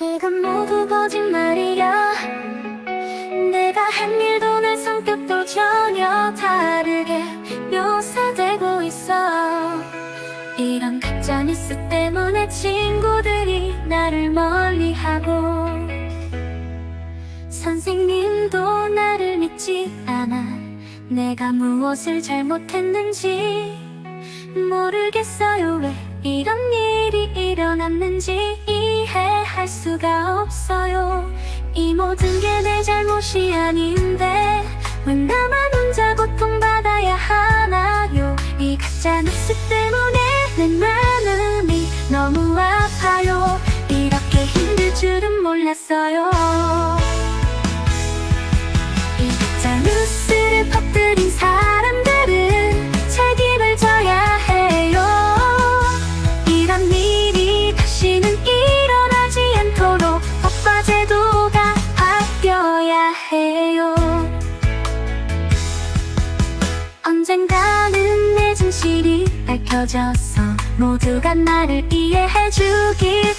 이건 모두 거짓말이야. 내가 한 일도 내 성격도 전혀 다르게 묘사되고 있어. 이런 가짜뉴스 때문에 친구들이 나를 멀리하고 선생님도 나를 믿지 않아. 내가 무엇을 잘못했는지 모르겠어요. 왜 이런 일이 일어났는지 할 수가 없어요. 이 모든 게 내 잘못이 아닌데 왜 나만 혼자 고통받아야 하나요? 이 가짜 뉴스 때문에 내 마음이 너무 아파요. 이렇게 힘들 줄은 몰랐어요 해요. 언젠가는 내 진실이 밝혀져서 모두가 나를 이해해주길